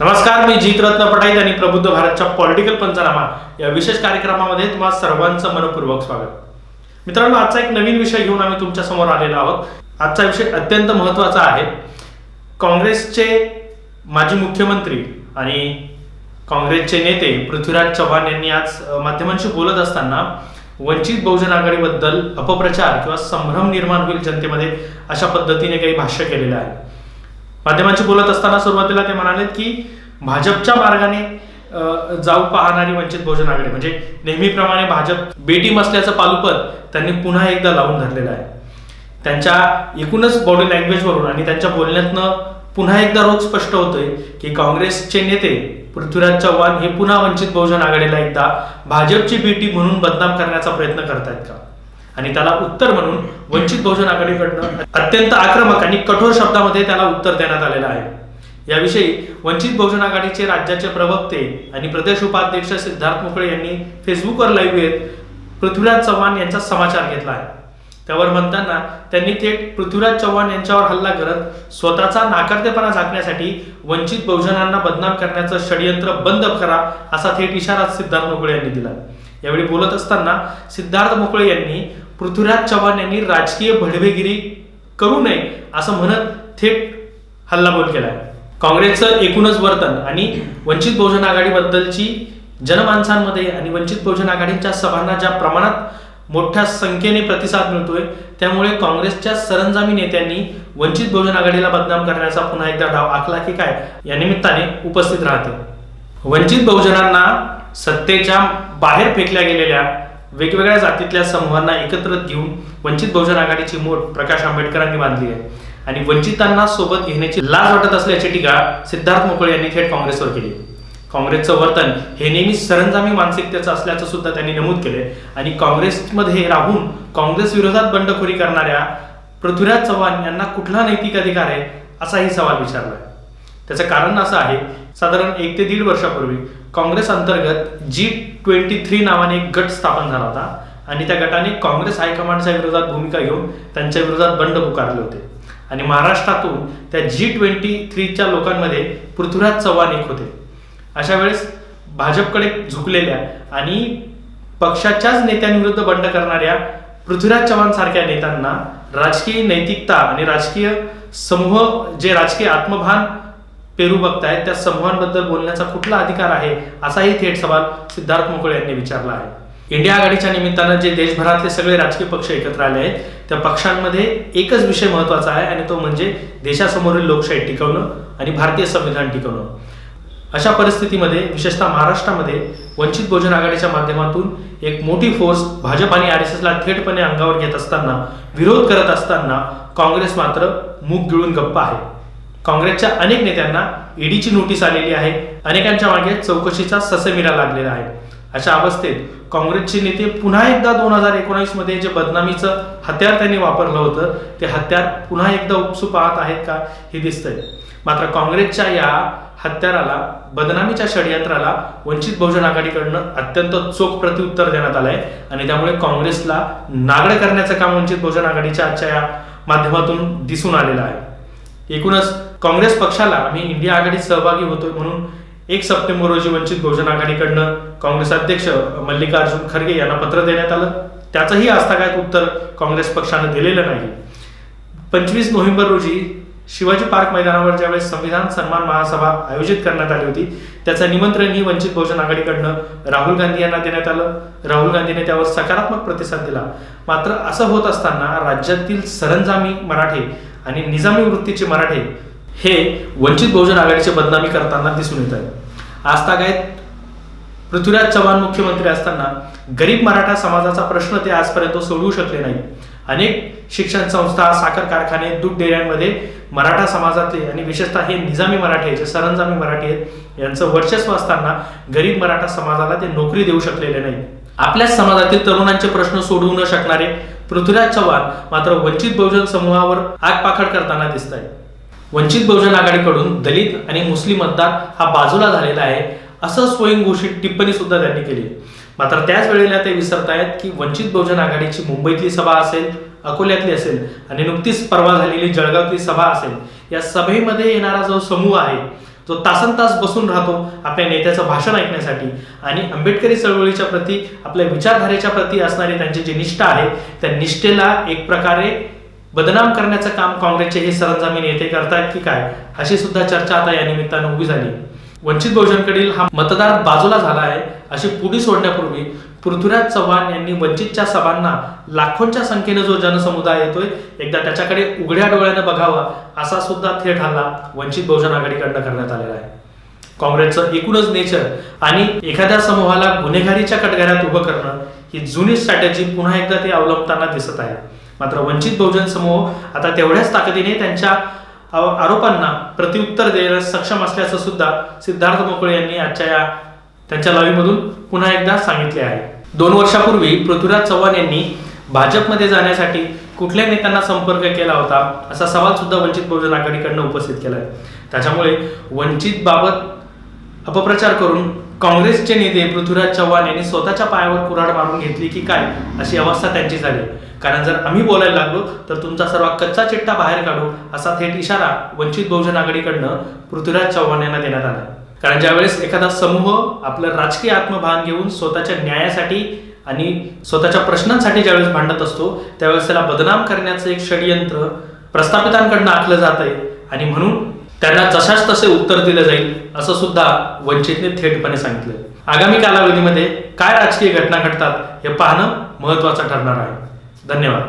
नमस्कार मी जीत रत्न पटाईत आणि प्रबुद्ध भारतच्या पॉलिटिकल पंचनामा या विशेष कार्यक्रमामध्ये तुम्हाला सर्वांचं मनपूर्वक स्वागत. मित्रांनो आजचा एक नवीन विषय घेऊन आम्ही तुमच्यासमोर आलेलो आहोत. आजचा विषय अत्यंत महत्त्वाचा आहे. काँग्रेसचे माजी मुख्यमंत्री आणि काँग्रेसचे नेते पृथ्वीराज चव्हाण यांनी आज माध्यमांशी बोलत असताना वंचित बहुजन आघाडीबद्दल अपप्रचार किंवा संभ्रम निर्माण होईल जनतेमध्ये अशा पद्धतीने काही भाष्य केलेलं आहे. माध्यमांशी बोलत असताना सुरुवातीला ते म्हणाले की भाजपच्या मार्गाने जाऊ पाहणारी वंचित बहुजन आघाडी. म्हणजे नेहमीप्रमाणे भाजप बेटीम असल्याचं पालुपद त्यांनी पुन्हा एकदा लावून धरलेलं आहे. त्यांच्या एकूणच बॉडी लँग्वेजवरून आणि त्यांच्या बोलण्यातनं पुन्हा एकदा रोज स्पष्ट होतोय की काँग्रेसचे नेते पृथ्वीराज चव्हाण हे पुन्हा वंचित बहुजन आघाडीला एकदा भाजपची बेटी म्हणून बदनाम करण्याचा प्रयत्न करतायत का? आणि त्याला उत्तर म्हणून वंचित बहुजन आघाडीकडनं अत्यंत आक्रमक आणि कठोर शब्दामध्ये त्याला उत्तर देण्यात आलेलं आहे. याविषयी वंचित बहुजन आघाडीचे राज्याचे प्रवक्ते आणि प्रदेश उपाध्यक्ष सिद्धार्थ मोकळे यांनी फेसबुकवर लाईव्ह येत पृथ्वीराज चव्हाण यांचा समाचार घेतला आहे. त्यावर म्हणताना त्यांनी थेट पृथ्वीराज चव्हाण यांच्यावर हल्ला करत स्वतःचा नाकारतेपणा झाकण्यासाठी वंचित बहुजनांना बदनाम करण्याचं षडयंत्र बंद करा असा थेट इशारा सिद्धार्थ मोकळे यांनी दिला. यावेळी बोलत असताना सिद्धार्थ मोकळे यांनी पृथ्वीराज चव्हाण यांनी राजकीय भडवेगिरी करू नये असं म्हणत थेट हल्लाबोल केला आहे. काँग्रेसचं एकूणच वर्तन आणि वंचित बहुजन आघाडीबद्दलची जनमानसांमध्ये आणि वंचित बहुजन आघाडीच्या सभांना ज्या प्रमाणात मोठ्या संख्येने प्रतिसाद मिळतोय त्यामुळे काँग्रेसच्या सरंजामी नेत्यांनी वंचित बहुजन आघाडीला बदनाम करण्याचा पुन्हा एकदा डाव आखला की काय या निमित्ताने उपस्थित राहते. वंचित बहुजनांना सत्तेच्या बाहेर फेकल्या गेलेल्या वेगवेगळ्या जातीतल्या समूहांना एकत्र घेऊन वंचित बहुजन आघाडीची मोठ प्रकाश आंबेडकरांनी बांधली आहे. आणि वंचितांना सोबत घेण्याची लाज वाटत असल्याची टीका सिद्धार्थ मोकळे यांनी थेट काँग्रेसवर केली. काँग्रेसचं वर्तन हे नेहमी सरंजामी मानसिकतेचं असल्याचं सुद्धा त्यांनी नमूद केले आणि काँग्रेसमध्ये राहून काँग्रेस विरोधात बंडखोरी करणाऱ्या पृथ्वीराज चव्हाण यांना कुठला नैतिक अधिकार आहे असाही सवाल विचारला त्याचं कारण असं आहे साधारण एक ते दीड वर्षापूर्वी काँग्रेस अंतर्गत जी ट्वेंटी थ्री नावाने एक गट स्थापन झाला होता. आणि त्या गटाने काँग्रेस हायकमांडच्या विरोधात भूमिका घेऊन त्यांच्या विरोधात बंड पुकारले होते. आणि महाराष्ट्रातून त्या जी ट्वेंटी थ्रीच्या लोकांमध्ये पृथ्वीराज चव्हाण एक होते. अशा वेळेस भाजपकडे झुकलेल्या आणि पक्षाच्याच नेत्यांविरुद्ध बंड करणाऱ्या पृथ्वीराज चव्हाण सारख्या नेत्यांना राजकीय नैतिकता आणि राजकीय समूह जे राजकीय आत्मभान पेरू बघतायत त्या समूहांबद्दल बोलण्याचा कुठला अधिकार आहे असाही थेट सवाल सिद्धार्थ मोकळे यांनी विचारला आहे. इंडिया आघाडीच्या निमित्तानं जे देशभरातले सगळे राजकीय पक्ष एकत्र आले आहेत त्या पक्षांमध्ये एकच विषय महत्त्वाचा आहे आणि तो म्हणजे देशासमोरील लोकशाही टिकवणं आणि भारतीय संविधान टिकवणं. अशा परिस्थितीमध्ये विशेषतः महाराष्ट्रामध्ये वंचित बहुजन आघाडीच्या माध्यमातून एक मोठी फोर्स भाजप आणि आर एस एसला थेटपणे अंगावर घेत असताना विरोध करत असताना काँग्रेस मात्र मूग गिळून गप्प आहे. काँग्रेसच्या अनेक नेत्यांना ईडीची नोटीस आलेली आहे. अनेकांच्या मागे चौकशीचा ससेमिरा लागलेला आहे. अशा अवस्थेत काँग्रेसचे नेते पुन्हा एकदा दोन हजार एकोणावीसमध्ये जे बदनामीचं हत्यार त्यांनी वापरलं होतं ते हत्यार पुन्हा एकदा उपसू पाहत आहेत का? हे दिसतंय. मात्र काँग्रेसच्या या हत्याराला बदनामीच्या षडयंत्राला वंचित बहुजन आघाडीकडनं अत्यंत चोख प्रत्युत्तर देण्यात आलंय आणि त्यामुळे काँग्रेसला नागड करण्याचं काम वंचित बहुजन आघाडीच्या आजच्या या माध्यमातून दिसून आलेलं आहे. एकूणच काँग्रेस पक्षाला आम्ही इंडिया आघाडीत सहभागी होतोय म्हणून एक सप्टेंबर रोजी वंचित बहुजन आघाडीकडनं काँग्रेस अध्यक्ष मल्लिकार्जुन खरगे यांना पत्र देण्यात आलं. त्याचंही आस्थागायत उत्तर काँग्रेस पक्षानं दिलेलं नाही. पंचवीस नोव्हेंबर रोजी शिवाजी पार्क मैदानावर ज्यावेळेस संविधान सन्मान महासभा आयोजित करण्यात आली होती त्याचं निमंत्रणही वंचित बहुजन आघाडीकडनं राहुल गांधी यांना देण्यात आलं. राहुल गांधीने त्यावर सकारात्मक प्रतिसाद दिला. मात्र असं होत असताना राज्यातील सरंजामी मराठे आणि निजामी वृत्तीचे मराठे हे वंचित बहुजन आघाडीची बदनामी करताना दिसून येत आहेत आजतागायत पृथ्वीराज चव्हाण मुख्यमंत्री असताना गरीब मराठा समाजाचा प्रश्न ते आजपर्यंत सोडवू शकले नाही. अनेक शिक्षण संस्था साखर कारखाने दूध डेऱ्यांमध्ये मराठा समाजातले आणि विशेषतः हे निजामी मराठी जे सरंजामी मराठी आहेत यांचं वर्चस्व असताना गरीब मराठा समाजाला ते नोकरी देऊ शकलेले नाही. आपल्याच समाजातील तरुणांचे प्रश्न सोडवू न शकणारे पृथ्वीराज चव्हाण मात्र वंचित बहुजन समूहावर आगपाखड करताना दिसत आहे वंचित बहुजन आघाडीकडून दलित आणि मुस्लिम मतदार हा बाजूला झालेला आहे असं स्वयंघोषित टिप्पणी सुद्धा त्यांनी केली मात्र त्याच वेळेला ते विसरतायत की वंचित बहुजन आघाडीची मुंबईतली सभा असेल अकोल्यातली असेल आणि नुकतीच परवा झालेली जळगावतली सभा असेल या सभेमध्ये येणारा जो समूह आहे जो तासन तास बसून राहतो आपल्या नेत्याचं भाषण ऐकण्यासाठी आणि आंबेडकरी चळवळीच्या प्रती आपल्या विचारधारेच्या प्रती असणारी त्यांची जी निष्ठा आहे त्या निष्ठेला एक प्रकारे बदनाम करण्याचं काम काँग्रेसचे हे सरंजामीन नेते करतायत की काय? अशी सुद्धा चर्चा आता या निमित्तानं उभी झाली. वंचित बहुजनकडील हा मतदार बाजूला झाला आहे अशी पुढी सोडण्यापूर्वी पृथ्वीराज चव्हाण यांनी वंचितच्या सभांना लाखोंच्या संख्येने जो जनसमुदाय येतोय एकदा त्याच्याकडे उघड्या डोळ्यानं बघावा असा सुद्धा थेट हल्ला वंचित बहुजन आघाडीकडनं करण्यात आलेला आहे. काँग्रेसचं एकूणच नेचर आणि एखाद्या समूहाला गुन्हेगारीच्या कटघऱ्यात उभं करणं ही जुनी स्ट्रॅटेजी पुन्हा एकदा ते अवलंबताना दिसत आहे. मात्र वंचित बहुजन समूह आता तेवढ्याच ताकदीने त्यांच्या आरोपांना प्रत्युत्तर द्यायला सक्षम असल्याचं सुद्धा सिद्धार्थ मोकळे यांनी आजच्या या त्यांच्या लाईव्हमधून पुन्हा एकदा सांगितले आहे. दोन वर्षापूर्वी पृथ्वीराज चव्हाण यांनी भाजपमध्ये जाण्यासाठी कुठल्या नेत्यांना संपर्क केला होता असा सवाल सुद्धा वंचित बहुजन आघाडीकडनं उपस्थित केला आहे त्याच्यामुळे वंचित बाबत अपप्रचार करून काँग्रेसचे नेते पृथ्वीराज चव्हाण यांनी स्वतःच्या पायावर कुऱ्हाड मारून घेतली की काय अशी अवस्था त्यांची झाली. कारण जर आम्ही बोलायला लागलो तर तुमचा सर्व कच्चा चिट्टा बाहेर काढू असा थेट इशारा वंचित बहुजन आघाडीकडनं पृथ्वीराज चव्हाण यांना देण्यात आला. कारण ज्यावेळेस एखादा समूह आपलं राजकीय आत्मभान घेऊन स्वतःच्या न्यायासाठी आणि स्वतःच्या प्रश्नांसाठी ज्यावेळेस भांडत असतो त्यावेळेस त्याला बदनाम करण्याचं एक षडयंत्र प्रस्थापितांकडनं आखलं जात आहे आणि म्हणून त्यांना जशाच तसे उत्तर दिलं जाईल. असं सुद्धा वंचितने थेटपणे सांगितलं आगामी कालावधीमध्ये काय राजकीय घटना घडतात हे पाहणं महत्वाचं ठरणार आहे. धन्यवाद.